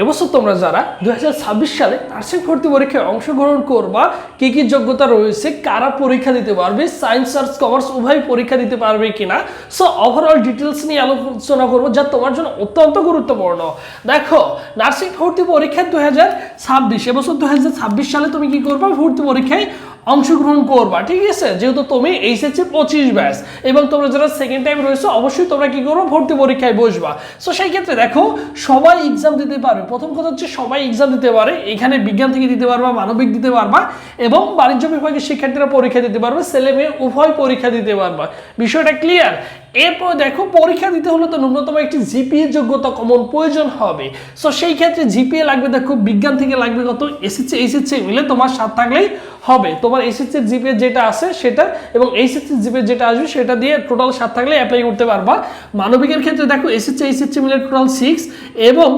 এবছর তোমরা যারা দু সালে নার্সিং ভর্তি পরীক্ষায় অংশগ্রহণ করবা, কি কি যোগ্যতা রয়েছে, কারা পরীক্ষা দিতে পারবে, সায়েন্স, আর্টস, কমার্স উভয় পরীক্ষা দিতে পারবে কিনা সো ওভারঅল ডিটেলস নিয়ে আলোচনা করব যা তোমার জন্য অত্যন্ত গুরুত্বপূর্ণ। দেখো, নার্সিং ভর্তি পরীক্ষা দু হাজার ছাব্বিশ, এবছর দুই হাজার ছাব্বিশ সালে তুমি কি করবা? ভর্তি পরীক্ষায় অংশগ্রহণ করবা, ঠিক আছে? যেহেতু তুমি এইচএসসি পঁচিশ ব্যাস এবং তোমরা যারা সেকেন্ড টাইম রয়েছে, অবশ্যই তোমরা কি করব ভর্তি পরীক্ষায় বসবা। সো সেই ক্ষেত্রে দেখো, সবাই এক্সাম দিতে পারবে প্রথম কথা হচ্ছে, সবাই এক্সাম দিতে পারে। এখানে বিজ্ঞান থেকে দিতে পারবা, মানবিক দিতে পারবা, এবং বাণিজ্য বিভাগের শিক্ষার্থীরা পরীক্ষা দিতে পারবে। ছেলে মেয়ে উভয় পরীক্ষা দিতে পারবা। বিষয়টা ক্লিয়ার এরপর দেখো, পরীক্ষা দিতে হলে তো ন্যূনতম একটি জিপিএ যোগ্যতা কমন প্রয়োজন হবে। সো সেই ক্ষেত্রে জিপিএ লাগবে, দেখো, বিজ্ঞান থেকে লাগবে কত? এসএসসি এইচএসসি মিলে তোমার সাত থাকলেই হবে। তোমার এসএসসি জিপিএ যেটা আছে সেটা, এবং এইচএসসি জিপিএ যেটা আসবে সেটা দিয়ে টোটাল সাত থাকলে অ্যাপ্লাই করতে পারবা। মানবিকের ক্ষেত্রে দেখো এসএসসি এইচএসসি মিলে টোটাল সিক্স এবং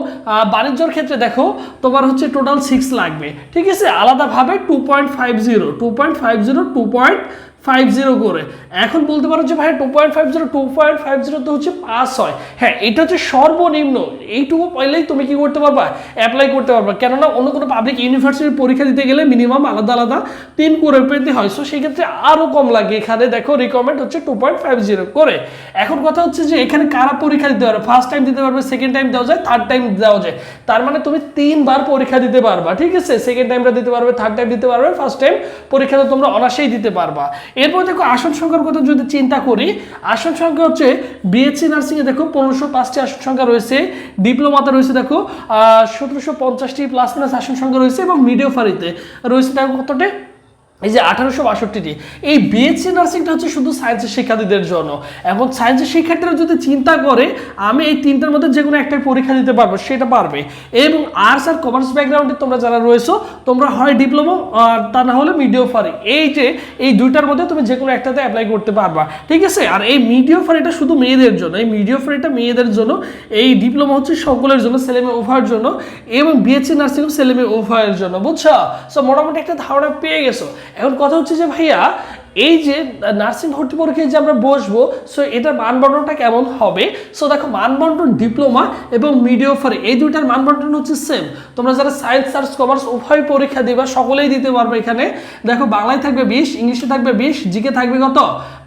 বাণিজ্যর ক্ষেত্রে দেখো, তোমার হচ্ছে টোটাল সিক্স লাগবে। ঠিক আছে? আলাদাভাবে two point five zero two point five zero two point five zero করে। এখন বলতে পারো যে ভাই two point five zero two point five zero তো হচ্ছে পাস হয় হ্যাঁ এটা হচ্ছে সর্বনিম্ন। এইটুকু পাইলেই তুমি কি করতে পারবা? অ্যাপ্লাই করতে পারবা। কেননা অন্য কোনো পাবলিক ইউনিভার্সিটির পরীক্ষা দিতে গেলে মিনিমাম আলাদা আলাদা তিন করে পেতে হয়। সো সেক্ষেত্রে আরও কম লাগে। এখানে দেখো রিকমেন্ড হচ্ছে টু পয়েন্ট ফাইভ জিরো করে। এখন কথা হচ্ছে যে এখানে কারা পরীক্ষা দিতে পারবে? ফার্স্ট টাইম দিতে পারবে সেকেন্ড টাইম দেওয়া যায় থার্ড টাইম দেওয়া যায়। তার মানে তুমি তিনবার পরীক্ষা দিতে পারবা। ঠিক আছে? সেকেন্ড টাইমটা দিতে পারবে থার্ড টাইম দিতে পারবে ফার্স্ট টাইম পরীক্ষাটা তোমরা অনায়াসেই দিতে পারবা। এরপর দেখো আসন সংখ্যার কথা যদি চিন্তা করি, আসন সংখ্যা হচ্ছে বিএসসি নার্সিংয়ে দেখো পনেরোশো পাঁচটি আসন সংখ্যা রয়েছে, ডিপ্লোমাতে রয়েছে দেখো সতেরোশো পঞ্চাশটি প্লাস প্লাস আসন সংখ্যা রয়েছে এবং মিডিওফারিতে রয়েছে। দেখো কতটা? এই যে আঠারোশো বাষট্টিটি, এই বিএসসি নার্সিংটা হচ্ছে শুধু সায়েন্সের শিক্ষার্থীদের জন্য। এখন সায়েন্সের শিক্ষার্থীরা যদি চিন্তা করে, আমি এই তিনটার মধ্যে যে কোনো একটাই পরীক্ষা দিতে পারব, সেটা পারবে। এবং আর্টস আর কমার্স ব্যাকগ্রাউন্ডে তোমরা যারা রয়েছো, তোমরা হয় ডিপ্লোমা আর তা না হলে মিডিও ফারি। এই যে, এই দুইটার মধ্যে তুমি যে কোনো একটাতে অ্যাপ্লাই করতে পারবা। ঠিক আছে? আর এই মিডিও ফারিটা শুধু মেয়েদের জন্য, এই মিডিও ফারিটা মেয়েদের জন্য, এই ডিপ্লোমা হচ্ছে সকলের জন্য ছেলে মেয়ে উভয়ের জন্য, এবং বিএসসি নার্সিং ছেলে মেয়ে উভয়ের জন্য, বুঝছ? সো মোটামুটি একটা ধারণা পেয়ে গেছো। এখন কথা হচ্ছে যে ভাইয়া এই যে নার্সিং ভর্তি পরীক্ষায় যে আমরা বসবো সো এটার মানবন্টনটা কেমন হবে? সো দেখো মানবন্টন ডিপ্লোমা এবং মিডিওফার এই দুইটার মানবন্টন হচ্ছে সেম তোমরা যারা সায়েন্স আর্টস কমার্স উভয় পরীক্ষা দিবা, সকলেই দিতে পারবে এখানে। দেখো, বাংলায় থাকবে বিশ, ইংলিশে থাকবে বিশ জিকে থাকবে কত?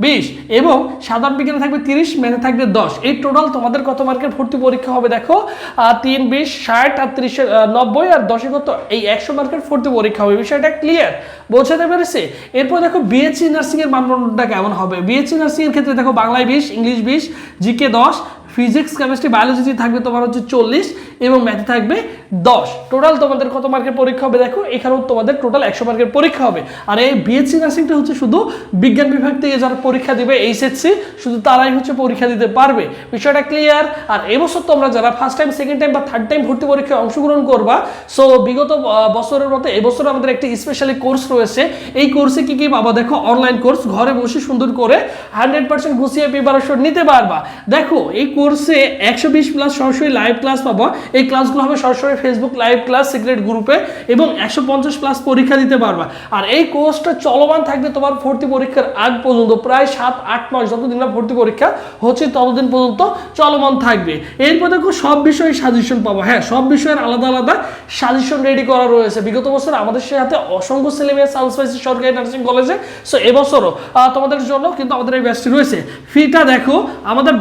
বিশ। এবং সাধারণ বিজ্ঞানে থাকবে তিরিশ ম্যাথে থাকবে দশ। এই টোটাল তোমাদের কত মার্কের ভর্তি পরীক্ষা হবে দেখো? তিন, বিশ, ষাট আর তিরিশে নব্বই আর দশে কত? এই একশো মার্কের ভর্তি পরীক্ষা হবে। বিষয়টা ক্লিয়ার বোঝাতে পেরেছে? এরপর দেখো বিএসসি নার্সিং এর মানদণ্ডটা কেমন হবে? বিএসসি এর ক্ষেত্রে দেখো বাংলায় বিশ ইংলিশ বিশ জিকে দশ ফিজিক্স কেমিস্ট্রি বায়োলজি থাকবে তোমার হচ্ছে চল্লিশ এবং ম্যাথে থাকবে দশ। টোটাল তোমাদের কত মার্কের পরীক্ষা হবে দেখো? এখানেও তোমাদের টোটাল একশো মার্কের পরীক্ষা হবে। আর এই বিএসসি নার্সিংটা হচ্ছে শুধু বিজ্ঞান বিভাগ থেকে যারা পরীক্ষা দিবে এইচএসসি শুধু তারাই হচ্ছে পরীক্ষা দিতে পারবে। বিষয়টা ক্লিয়ার আর এবছর তোমরা যারা ফার্স্ট টাইম সেকেন্ড টাইম বা থার্ড টাইম ভর্তি পরীক্ষায় অংশগ্রহণ করবা সো বিগত বছরের মতো এবছর আমাদের একটি স্পেশালি কোর্স রয়েছে। এই কোর্সে কি কি পাবা দেখো? অনলাইন কোর্স ঘরে বসে সুন্দর করে হান্ড্রেড পার্সেন্ট গুছিয়ে প্রিপারেশন নিতে পারবা। দেখো, এই কোর্সে একশো বিশ প্লাস সরাসরি লাইভ ক্লাস পাবো। এই ক্লাসগুলো হবে সরাসরি ফেসবুক লাইভ ক্লাস সিক্রেট গ্রুপে এবং একশো পঞ্চাশ প্লাস পরীক্ষা দিতে পারবা। আর এই কোর্সটা চলমান থাকবে তোমার ভর্তি পরীক্ষার আগ পর্যন্ত, প্রায় সাত, আট মাস, যতদিন না ভর্তি পরীক্ষা হচ্ছে ততদিন পর্যন্ত চলমান থাকবে। এরপর দেখো সব বিষয়ে সাজেশন পাবো। হ্যাঁ সব বিষয়ের আলাদা আলাদা সাজেশন রেডি করা রয়েছে। বিগত বছর আমাদের সাথে অসংখ্য ছেলে মেয়ে সায়েন্স পাইছে সরকারি নার্সিং কলেজে সো এবছরও তোমাদের জন্য কিন্তু আমাদের এই ব্যাচটি রয়েছে। ফিটা দেখো, আমাদের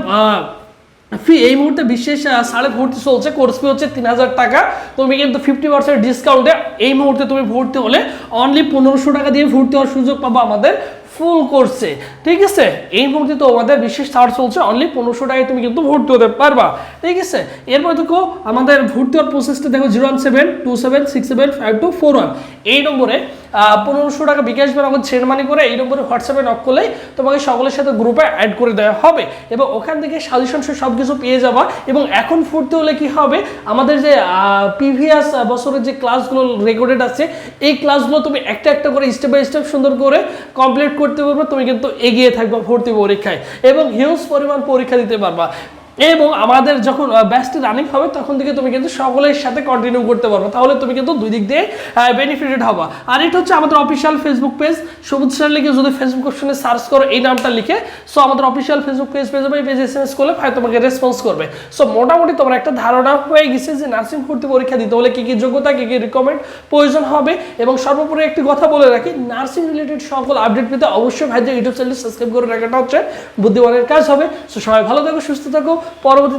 ফি এই মুহূর্তে বিশেষ সাড়ে ভর্তি চলছে কোর্স ফি হচ্ছে তিন হাজার টাকা। তুমি কিন্তু ফিফটি পার্সেন্ট ডিসকাউন্টে এই মুহূর্তে তুমি ভর্তি হলে অনলি পনেরোশো টাকা দিয়ে ভর্তি হওয়ার সুযোগ পাবো আমাদের। ফুল করছে। ঠিক আছে? এই মুহূর্তে তো আমাদের বিশেষ ছাড় চলছে অনলি পনেরোশো টাকায় তুমি কিন্তু ভর্তি হতে পারবা। ঠিক আছে? এরপর দেখো, আমাদের ভর্তি হওয়ার প্রসেসটা দেখো zero one seven two seven six seven five two four one এই নম্বরে পনেরোশো টাকা বিকাশ বা আমাদের সেন্ড মানি করে এই নম্বরে হোয়াটসঅ্যাপে নক করলেই তোমাকে সকলের সাথে গ্রুপে অ্যাড করে দেওয়া হবে। এবং ওখান থেকে সাজেশন সব কিছু পেয়ে যাবা। এবং এখন ভর্তি হলে কি হবে? আমাদের যে প্রিভিয়াস বছরের যে ক্লাসগুলো রেকর্ডেড আছে, এই ক্লাসগুলো তুমি একটা একটা করে স্টেপ বাই স্টেপ সুন্দর করে কমপ্লিট করতে পারবে তুমি কিন্তু এগিয়ে থাকবা ভর্তি পরীক্ষায়। এবং হিউজ পরিমাণ পরীক্ষা দিতে পারবা। এবং আমাদের যখন ব্যাচটি রানিং হবে, তখন থেকে তুমি কিন্তু সকলের সাথে কন্টিনিউ করতে পারবে। তাহলে তুমি কিন্তু দুই দিক দিয়ে বেনিফিটেড হবা। আর এটা হচ্ছে আমাদের official Facebook page Sabuj sir লিখে যদি ফেসবুক অপশনে সার্চ করো, এই নামটা লিখে সো আমাদের অফিসিয়াল ফেসবুক পেজ পেয়ে যাবে। এই পেজ এস এম এস করলে ভাই তোমাকে রেসপন্স করবে। সো মোটামুটি তোমার একটা ধারণা হয়ে গেছে যে নার্সিং ভর্তি পরীক্ষা দিতে হলে কী কী যোগ্যতা, কী কী রিকমেন্ড প্রয়োজন হবে। এবং সর্বোপরি একটি কথা বলে রাখি নার্সিং রিলেটেড সকল আপডেট পেতে অবশ্যই ভাই যে ইউটিউব চ্যানেল সাবস্ক্রাইব করে রাখাটা হচ্ছে বুদ্ধিমানের কাজ হবে। সো সবাই ভালো থাকো, সুস্থ থাকো। পরবর্তী